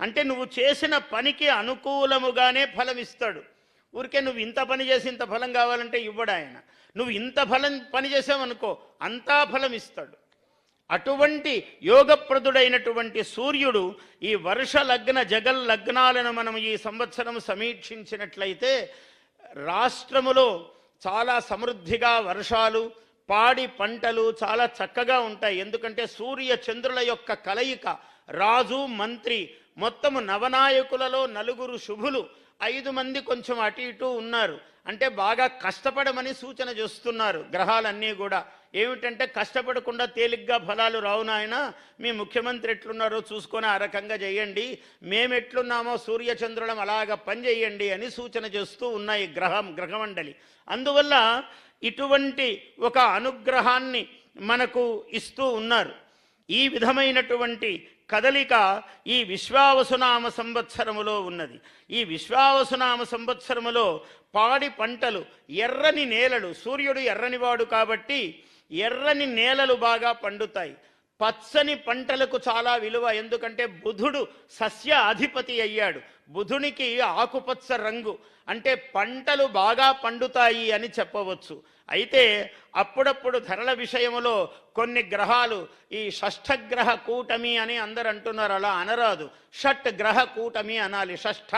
అంటే నువ్వు చేసిన పనికి అనుకూలముగానే ఫలం ఇస్తాడు ఊరికే నువ్వు ఇంత పని చేసి ఇంత ఫలం కావాలంటే ఇవ్వడు ఆయన. నువ్వు ఇంత ఫలం పని చేసావనుకో అంతా ఫలం ఇస్తాడు అటువంటి యోగప్రదుడైనటువంటి సూర్యుడు ఈ వర్ష లగ్న జగల్ లగ్నాలను మనం ఈ సంవత్సరం సమీక్షించినట్లయితే రాష్ట్రములో చాలా సమృద్ధిగా వర్షాలు పాడి పంటలు చాలా చక్కగా ఉంటాయి. ఎందుకంటే సూర్య చంద్రుల యొక్క కలయిక రాజు మంత్రి మొత్తము నవనాయకులలో నలుగురు శుభులు. ఐదు మంది కొంచెం అటు ఇటు ఉన్నారు. అంటే బాగా కష్టపడమని సూచన చేస్తున్నారు గ్రహాలన్నీ కూడా. ఏమిటంటే కష్టపడకుండా తేలిగ్గా ఫలాలు రావు నాయన. మీ ముఖ్యమంత్రి ఎట్లున్నారో చూసుకొని ఆ రకంగా చేయండి. మేము ఎట్లున్నామో సూర్యచంద్రులం అలాగ పనిచేయండి అని సూచన చేస్తూ ఉన్నాయి గ్రహం గ్రహమండలి. అందువల్ల ఇటువంటి ఒక అనుగ్రహాన్ని మనకు ఇస్తూ ఉన్నారు. ఈ విధమైనటువంటి కదలిక ఈ విశ్వావసునామ సంవత్సరములో ఉన్నది. ఈ విశ్వావసునామ సంవత్సరములో పాడి పంటలు ఎర్రని నేలలు సూర్యుడు ఎర్రనివాడు కాబట్టి ఎర్రని నేలలు బాగా పండుతాయి. పచ్చని పంటలకు చాలా విలువ ఎందుకంటే బుధుడు సస్య అధిపతి అయ్యాడు. బుధునికి ఆకుపచ్చ రంగు అంటే పంటలు బాగా పండుతాయి అని చెప్పవచ్చు. అయితే అప్పుడప్పుడు ధరల విషయంలో కొన్ని గ్రహాలు ఈ షష్ఠగ్రహ కూటమి అని అందరు అంటున్నారు అలా అనరాదు. షట్ గ్రహ కూటమి అనాలి. షష్ఠ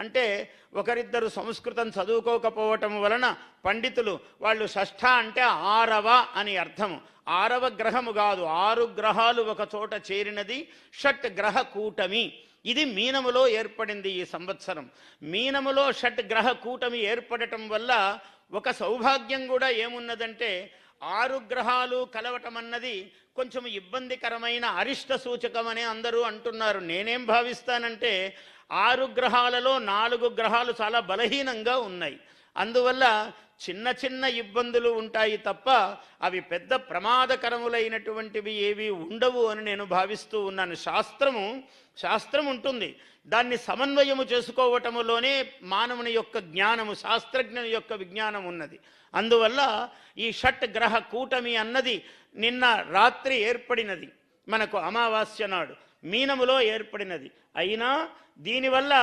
అంటే ఒకరిద్దరు సంస్కృతం చదువుకోకపోవటం వలన పండితులు వాళ్ళు షష్ఠ అంటే ఆరవ అని అర్థము. ఆరవ గ్రహము కాదు ఆరు గ్రహాలు ఒక చోట చేరినది షట్ గ్రహ కూటమి. ఇది మీనములో ఏర్పడింది ఈ సంవత్సరం. మీనములో షట్ గ్రహ కూటమి ఏర్పడటం వల్ల ఒక సౌభాగ్యం కూడా ఏమున్నదంటే ఆరు గ్రహాలు కలవటం అన్నది కొంచెం ఇబ్బందికరమైన అరిష్ట సూచకమని అందరూ అంటున్నారు. నేనేం భావిస్తానంటే ఆరు గ్రహాలలో నాలుగు గ్రహాలు చాలా బలహీనంగా ఉన్నాయి. అందువల్ల చిన్న చిన్న ఇబ్బందులు ఉంటాయి తప్ప అవి పెద్ద ప్రమాదకరములైనటువంటివి ఏవి ఉండవు అని నేను భావిస్తూ ఉన్నాను. శాస్త్రము శాస్త్రం ఉంటుంది. దాన్ని సమన్వయము చేసుకోవటములోనే మానవుని యొక్క జ్ఞానము శాస్త్రజ్ఞుని యొక్క విజ్ఞానం ఉన్నది. అందువల్ల ఈ షట్ గ్రహ కూటమి అన్నది నిన్న రాత్రి ఏర్పడినది. మనకు అమావాస్య నాడు. మీనములో ఏర్పడినది. అయినా దీనివల్ల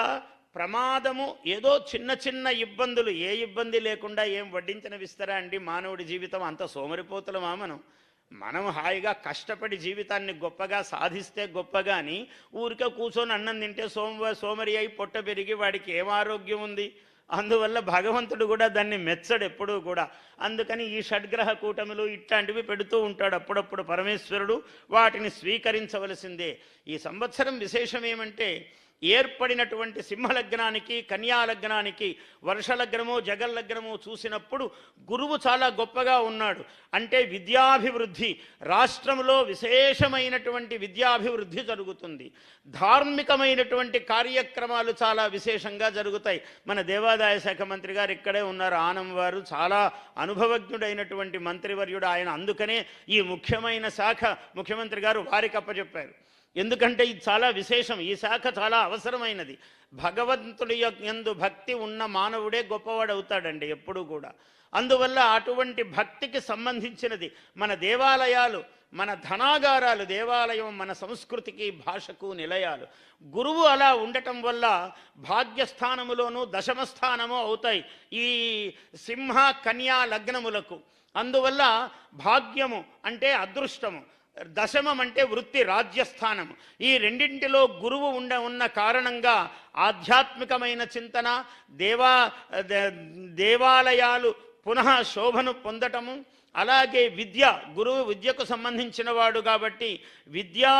ప్రమాదము ఏదో చిన్న చిన్న ఇబ్బందులు ఏ ఇబ్బంది లేకుండా ఏం వడ్డించనివిస్తారా అండి? మానవుడి జీవితం అంత సోమరిపోతులమా మనం మనం హాయిగా కష్టపడి జీవితాన్ని గొప్పగా సాధిస్తే గొప్పగాని ఊరికే కూర్చొని అన్నం తింటే సోమ సోమరి అయి పొట్ట పెరిగి వాడికి ఏం ఆరోగ్యం ఉంది? అందువల్ల భగవంతుడు కూడా దాన్ని మెచ్చడు ఎప్పుడూ కూడా. అందుకని ఈ షడ్గ్రహ కూటములు ఇట్లాంటివి పెడుతూ ఉంటాడు అప్పుడప్పుడు పరమేశ్వరుడు వాటిని స్వీకరించవలసిందే. ఈ సంవత్సరం విశేషం ఏమంటే ఏర్పడినటువంటి సింహలగ్నానికి కన్యాలగ్నానికి వర్షలగ్నము జగల్లగ్నము చూసినప్పుడు గురువు చాలా గొప్పగా ఉన్నాడు. అంటే విద్యాభివృద్ధి రాష్ట్రంలో విశేషమైనటువంటి విద్యాభివృద్ధి జరుగుతుంది. ధార్మికమైనటువంటి కార్యక్రమాలు చాలా విశేషంగా జరుగుతాయి. మన దేవాదాయ శాఖ మంత్రి గారు ఇక్కడే ఉన్నారు. ఆనం వారు చాలా అనుభవజ్ఞుడైనటువంటి మంత్రివర్యుడు ఆయన. అందుకనే ఈ ముఖ్యమైన శాఖ ముఖ్యమంత్రి గారు వారికి అప్పచెప్పారు. ఎందుకంటే ఇది చాలా విశేషం. ఈ శాఖ చాలా అవసరమైనది. భగవంతుడి యొక్క యందు భక్తి ఉన్న మానవుడే గొప్పవాడు అవుతాడండి ఎప్పుడూ కూడా. అందువల్ల అటువంటి భక్తికి సంబంధించినది మన దేవాలయాలు మన ధనాగారాలు దేవాలయం మన సంస్కృతికి భాషకు నిలయాలు. గురువు అలా ఉండటం వల్ల భాగ్యస్థానములోను దశమ స్థానము అవుతాయి ఈ సింహ కన్యా లగ్నములకు. అందువల్ల భాగ్యము అంటే అదృష్టము. దశమం అంటే వృత్తి రాజ్యస్థానం ఈ రెండింటిలో గురువు ఉండ ఉన్న కారణంగా ఆధ్యాత్మికమైన చింతన దేవా దేవాలయాలు పునః శోభను పొందటము అలాగే విద్య గురువు విద్యకు సంబంధించిన వాడు కాబట్టి విద్యా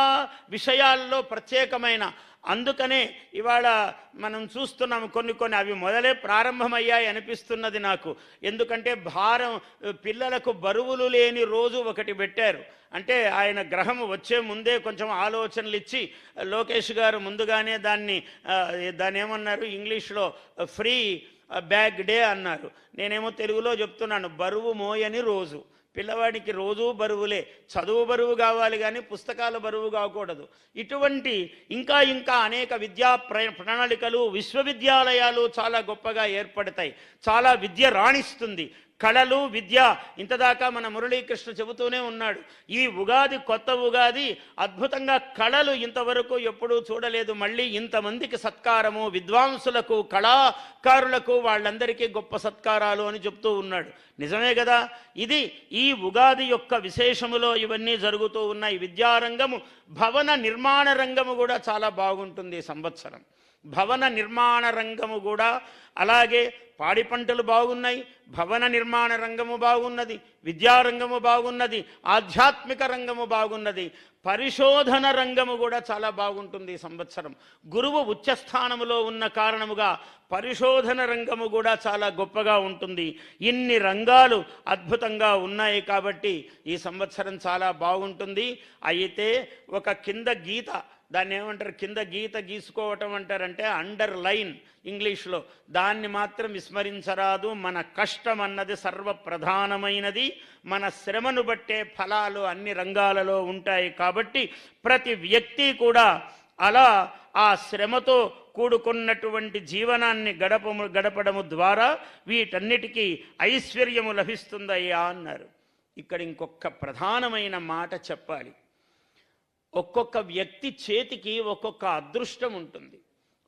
విషయాల్లో ప్రత్యేకమైన అందుకనే ఇవాళ మనం చూస్తున్నాం కొన్ని కొన్ని అవి మొదలే ప్రారంభమయ్యాయి అనిపిస్తున్నది నాకు. ఎందుకంటే భారం పిల్లలకు బరువులు లేని రోజు ఒకటి పెట్టారు. అంటే ఆయన గ్రహం వచ్చే ముందే కొంచెం ఆలోచనలు ఇచ్చి లోకేష్ గారు ముందుగానే దాన్ని దాని దాన్ని ఏమన్నారు? ఇంగ్లీష్లో ఫ్రీ బ్యాగ్ డే అన్నారు. నేనేమో తెలుగులో చెప్తున్నాను బరువు మోయని రోజు. పిల్లవాడికి రోజూ బరువులే. చదువు బరువు కావాలి కానీ పుస్తకాల బరువు కాకూడదు. ఇటువంటి ఇంకా ఇంకా అనేక విద్యా ప్ర ప్రణాళికలు విశ్వవిద్యాలయాలు చాలా గొప్పగా ఏర్పడతాయి. చాలా విద్య రాణిస్తుంది. కళలు విద్య ఇంతదాకా మన మురళీకృష్ణ చెబుతూనే ఉన్నాడు. ఈ ఉగాది కొత్త ఉగాది అద్భుతంగా కళలు ఇంతవరకు ఎప్పుడూ చూడలేదు. మళ్ళీ ఇంతమందికి సత్కారము విద్వాంసులకు కళాకారులకు వాళ్ళందరికీ గొప్ప సత్కారాలు అని చెప్తూ ఉన్నాడు. నిజమే కదా? ఇది ఈ ఉగాది యొక్క విశేషములో ఇవన్నీ జరుగుతూ ఉన్నాయి. విద్యారంగము భవన నిర్మాణ రంగము కూడా చాలా బాగుంటుంది సంవత్సరం. భవన నిర్మాణ రంగము కూడా అలాగే పాడి పంటలు బాగున్నాయి భవన నిర్మాణ రంగము బాగున్నది విద్యారంగము బాగున్నది ఆధ్యాత్మిక రంగము బాగున్నది పరిశోధన రంగము కూడా చాలా బాగుంటుంది ఈ సంవత్సరం. గురువు ఉచ్చస్థానములో ఉన్న కారణముగా పరిశోధన రంగము కూడా చాలా గొప్పగా ఉంటుంది. ఇన్ని రంగాలు అద్భుతంగా ఉన్నాయి కాబట్టి ఈ సంవత్సరం చాలా బాగుంటుంది. అయితే ఒక కింద గీత దాన్ని ఏమంటారు? కింద గీత గీసుకోవటం అంటారంటే అండర్ లైన్ ఇంగ్లీష్లో. దాన్ని మాత్రం విస్మరించరాదు. మన కష్టం అన్నది సర్వప్రధానమైనది. మన శ్రమను బట్టే ఫలాలు అన్ని రంగాలలో ఉంటాయి కాబట్టి ప్రతి వ్యక్తి కూడా అలా ఆ శ్రమతో కూడుకున్నటువంటి జీవనాన్ని గడపము గడపడము ద్వారా వీటన్నిటికీ ఐశ్వర్యము లభిస్తుందయ్యా అన్నారు. ఇక్కడ ఇంకొక ప్రధానమైన మాట చెప్పాలి. ఒక్కొక్క వ్యక్తి చేతికి ఒక్కొక్క అదృష్టం ఉంటుంది.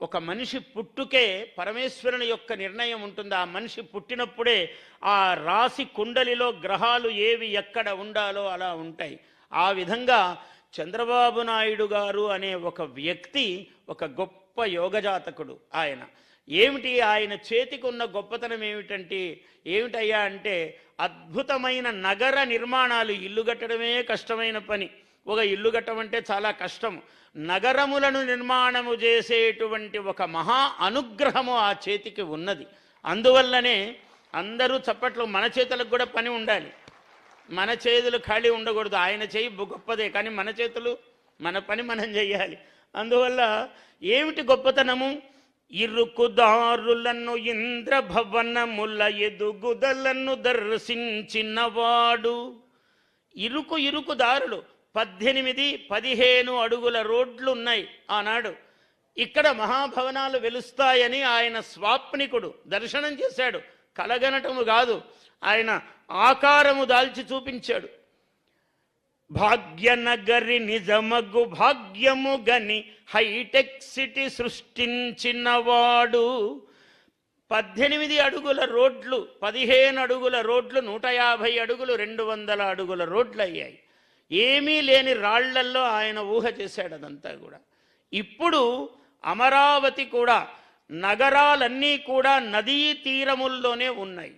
ఒక మనిషి పుట్టుకే పరమేశ్వరుని యొక్క నిర్ణయం ఉంటుంది. ఆ మనిషి పుట్టినప్పుడే ఆ రాశి కుండలిలో గ్రహాలు ఏవి ఎక్కడ ఉండాలో అలా ఉంటాయి. ఆ విధంగా చంద్రబాబు నాయుడు గారు అనే ఒక వ్యక్తి ఒక గొప్ప యోగజాతకుడు ఆయన. ఏమిటి? ఆయన చేతికి ఉన్న గొప్పతనం ఏమిటంటే ఏమిటయ్యా అంటే అద్భుతమైన నగర నిర్మాణాలు ఇల్లు కట్టడమే కష్టమైన పని. ఒక ఇల్లు కట్టమంటే చాలా కష్టం. నగరములను నిర్మాణము చేసేటువంటి ఒక మహా అనుగ్రహము ఆ చేతికి ఉన్నది. అందువల్లనే అందరూ చప్పట్లు మన చేతులకు కూడా పని ఉండాలి. మన చేతులు ఖాళీ ఉండకూడదు. ఆయన చేయి బు- గొప్పదే కానీ మన చేతులు మన పని మనం చేయాలి. అందువల్ల ఏమిటి గొప్పతనము? ఇరుకుదారులను ఇంద్రభవనముల ఎదుగుదలను దర్శించినవాడు. ఇరుకు ఇరుకు దారులు. పద్దెనిమిది పదిహేను అడుగుల రోడ్లు ఉన్నాయి ఆనాడు. ఇక్కడ మహాభవనాలు వెలుస్తాయని ఆయన స్వాప్నికుడు దర్శనం చేశాడు. కలగనటము కాదు ఆయన ఆకారము దాల్చి చూపించాడు. భాగ్యనగరి నిజమగు భాగ్యము గని హైటెక్ సిటీ సృష్టించినవాడు. పద్దెనిమిది అడుగుల రోడ్లు పదిహేను అడుగుల రోడ్లు నూట యాభై అడుగులు రెండు వందల అడుగుల రోడ్లు అయ్యాయి ఏమీ లేని రాళ్ళల్లో ఆయన ఊహ చేశాడు అదంతా కూడా. ఇప్పుడు అమరావతి కూడా నగరాలన్నీ కూడా నదీ తీరముల్లోనే ఉన్నాయి.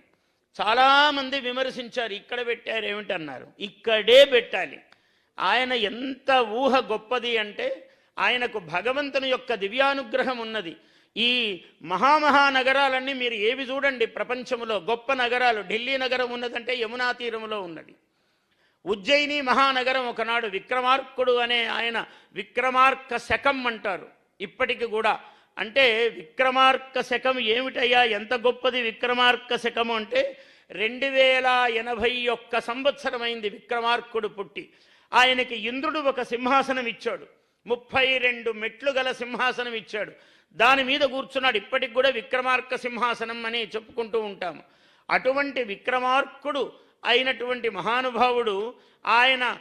చాలామంది విమర్శించారు ఇక్కడ పెట్టారు ఏమిటన్నారు ఇక్కడే పెట్టాలి. ఆయన ఎంత ఊహ గొప్పది అంటే ఆయనకు భగవంతుని యొక్క దివ్యానుగ్రహం ఉన్నది. ఈ మహామహా నగరాలన్నీ మీరు ఏవి చూడండి ప్రపంచంలో గొప్ప నగరాలు. ఢిల్లీ నగరం ఉన్నదంటే యమునా తీరంలో ఉన్నది. ఉజ్జయిని మహానగరం ఒకనాడు విక్రమార్కుడు అనే ఆయన విక్రమార్క శకం అంటారు. ఇప్పటికి కూడా అంటే విక్రమార్క శకం ఏమిటయ్యా? ఎంత గొప్పది విక్రమార్క శకం అంటే రెండు వేల ఎనభై ఒక్క సంవత్సరమైంది విక్రమార్కుడు పుట్టి. ఆయనకి ఇంద్రుడు ఒక సింహాసనం ఇచ్చాడు. ముప్పై రెండు మెట్లు గల సింహాసనం ఇచ్చాడు. దాని మీద కూర్చున్నాడు. ఇప్పటికి కూడా విక్రమార్క సింహాసనం అని చెప్పుకుంటూ ఉంటాము. అటువంటి విక్రమార్కుడు అయినటువంటి మహానుభావుడు ఆయన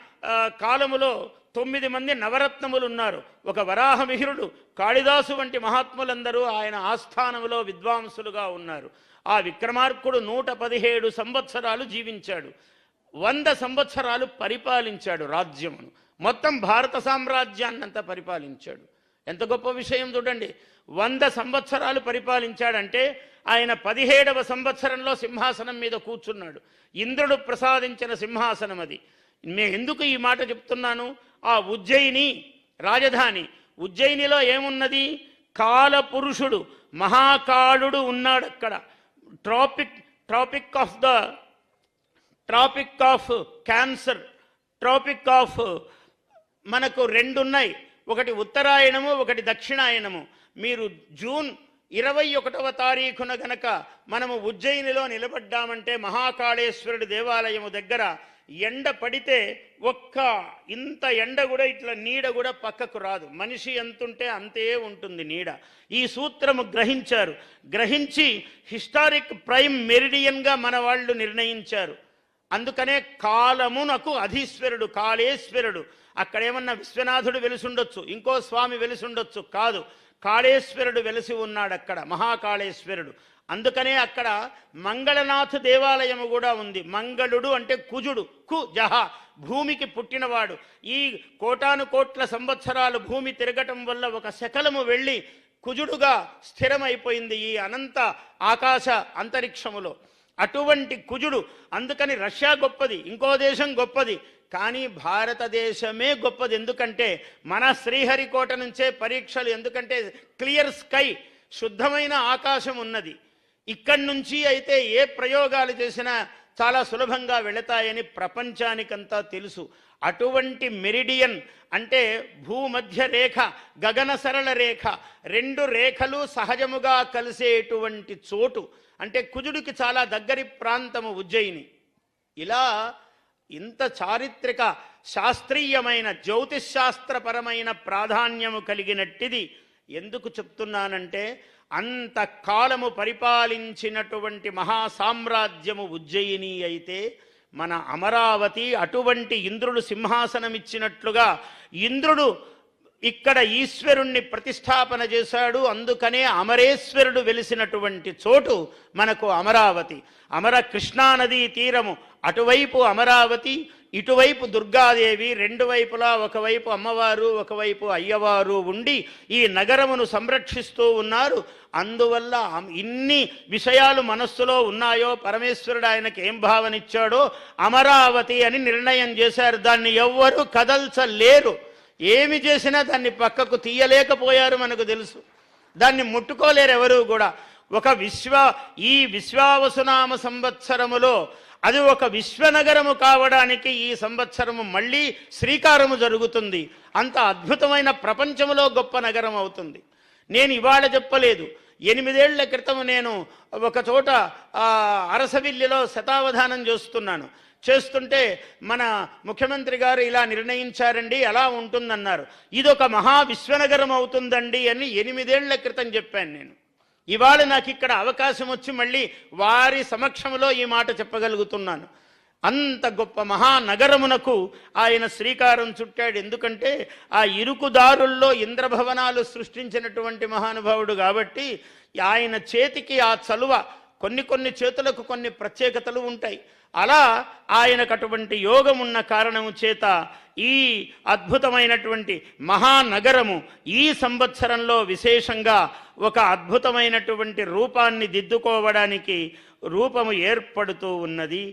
కాలములో తొమ్మిది మంది నవరత్నములు ఉన్నారు ఒక వరాహమిహిరుడు కాళిదాసు వంటి మహాత్ములందరూ ఆయన ఆస్థానములో విద్వాంసులుగా ఉన్నారు. ఆ విక్రమార్కుడు నూట పదిహేడు సంవత్సరాలు జీవించాడు. వంద సంవత్సరాలు పరిపాలించాడు రాజ్యమును. మొత్తం భారత సామ్రాజ్యాన్నంతా పరిపాలించాడు. ఎంత గొప్ప విషయం చూడండి. వంద సంవత్సరాలు పరిపాలించాడంటే ఆయన పదిహేడవ సంవత్సరంలో సింహాసనం మీద కూర్చున్నాడు. ఇంద్రుడు ప్రసాదించిన సింహాసనం అది. నేను ఎందుకు ఈ మాట చెప్తున్నాను? ఆ ఉజ్జయిని రాజధాని. ఉజ్జయినిలో ఏమున్నది? కాలపురుషుడు మహాకాళుడు ఉన్నాడు అక్కడ. Tropic tropic of the tropic of cancer tropic of మనకు రెండు ఉన్నాయి. ఒకటి ఉత్తరాయణము ఒకటి దక్షిణాయనము. మీరు జూన్ ఇరవై ఒకటవ తారీఖున గనక మనము ఉజ్జయినిలో నిలబడ్డామంటే మహాకాళేశ్వరుడి దేవాలయము దగ్గర ఎండ పడితే ఒక్క ఇంత ఎండ కూడా ఇట్లా నీడ కూడా పక్కకు రాదు. మనిషి ఎంతుంటే అంతే ఉంటుంది నీడ. ఈ సూత్రము గ్రహించారు. గ్రహించి హిస్టారిక్ ప్రైమ్ మెరిడియన్గా మన వాళ్ళు నిర్ణయించారు. అందుకనే కాలమునకు అధీశ్వరుడు కాళేశ్వరుడు. అక్కడేమన్నా విశ్వనాథుడు వెలుసుండొచ్చు ఇంకో స్వామి వెలిసుండొచ్చు కాదు. కాళేశ్వరుడు వెలిసి ఉన్నాడు అక్కడ మహాకాళేశ్వరుడు. అందుకనే అక్కడ మంగళనాథ దేవాలయము కూడా ఉంది. మంగళుడు అంటే కుజుడు కు జహ భూమికి పుట్టినవాడు. ఈ కోటాను కోట్ల సంవత్సరాలు భూమి తిరగటం వల్ల ఒక శకలము వెళ్ళి కుజుడుగా స్థిరమైపోయింది ఈ అనంత ఆకాశ అంతరిక్షములో. అటువంటి కుజుడు. అందుకని రష్యా గొప్పది ఇంకో దేశం గొప్పది. కానీ భారతదేశమే గొప్పది. ఎందుకంటే మన శ్రీహరికోట నుంచే పరీక్షలు ఎందుకంటే క్లియర్ స్కై శుద్ధమైన ఆకాశం ఉన్నది. ఇక్కడి నుంచి అయితే ఏ ప్రయోగాలు చేసినా చాలా సులభంగా వెళతాయని ప్రపంచానికంతా తెలుసు. అటువంటి మెరిడియన్ అంటే భూమధ్య రేఖ గగన సరళ రేఖ రెండు రేఖలు సహజముగా కలిసేటువంటి చోటు. అంటే కుజుడికి చాలా దగ్గరి ప్రాంతము ఉజ్జయిని. ఇలా ఇంత చారిత్రక శాస్త్రీయమైన జ్యోతిశాస్త్రపరమైన ప్రాధాన్యము కలిగినట్టిది. ఎందుకు చెప్తున్నానంటే అంత కాలము పరిపాలించినటువంటి మహాసామ్రాజ్యము ఉజ్జయిని అయితే మన అమరావతి అటువంటి ఇంద్రుడు సింహాసనమిచ్చినట్లుగా ఇంద్రుడు ఇక్కడ ఈశ్వరుణ్ణి ప్రతిష్టాపన చేశాడు. అందుకనే అమరేశ్వరుడు వెలిసినటువంటి చోటు మనకు అమరావతి. అమర కృష్ణానదీ తీరము. అటువైపు అమరావతి ఇటువైపు దుర్గాదేవి రెండు వైపులా ఒకవైపు అమ్మవారు ఒకవైపు అయ్యవారు ఉండి ఈ నగరమును సంరక్షిస్తూ ఉన్నారు. అందువల్ల ఇన్ని విషయాలు మనస్సులో ఉన్నాయో పరమేశ్వరుడు ఆయనకి ఏం భావనిచ్చాడో అమరావతి అని నిర్ణయం చేశారు. దాన్ని ఎవ్వరూ కదల్చలేరు. ఏమి చేసినా దాన్ని పక్కకు తీయలేకపోయారు మనకు తెలుసు. దాన్ని ముట్టుకోలేరు ఎవరు కూడా. ఒక విశ్వ ఈ విశ్వావసునామ సంవత్సరములో అది ఒక విశ్వనగరము కావడానికి ఈ సంవత్సరము మళ్ళీ శ్రీకారము జరుగుతుంది. అంత అద్భుతమైన ప్రపంచములో గొప్ప నగరం అవుతుంది. నేను ఇవాళ చెప్పలేదు. ఎనిమిదేళ్ళ క్రితం నేను ఒక చోట అరసవిల్లిలో శతావధానం చేస్తున్నాను. చేస్తుంటే మన ముఖ్యమంత్రి గారు ఇలా నిర్ణయించారండి ఎలా ఉంటుందన్నారు. ఇదొక మహా విశ్వనగరం అవుతుందండి అని ఎనిమిదేళ్ళ క్రితం చెప్పాను నేను. ఇవాళ నాకు ఇక్కడ అవకాశం వచ్చి మళ్ళీ వారి సమక్షంలో ఈ మాట చెప్పగలుగుతున్నాను. అంత గొప్ప మహానగరమునకు ఆయన శ్రీకారం చుట్టాడు. ఎందుకంటే ఆ ఇరుకుదారుల్లో ఇంద్రభవనాలు సృష్టించినటువంటి మహానుభావుడు కాబట్టి ఆయన చేతికి ఆ చలువ కొన్ని కొన్ని చేతులకు కొన్ని ప్రత్యేకతలు ఉంటాయి. అలా ఆయనకు అటువంటి యోగం ఉన్న కారణము చేత ఈ అద్భుతమైనటువంటి మహానగరము ఈ సంవత్సరంలో విశేషంగా ఒక అద్భుతమైనటువంటి రూపాన్ని దిద్దుకోవడానికి రూపము ఏర్పడుతూ ఉన్నది.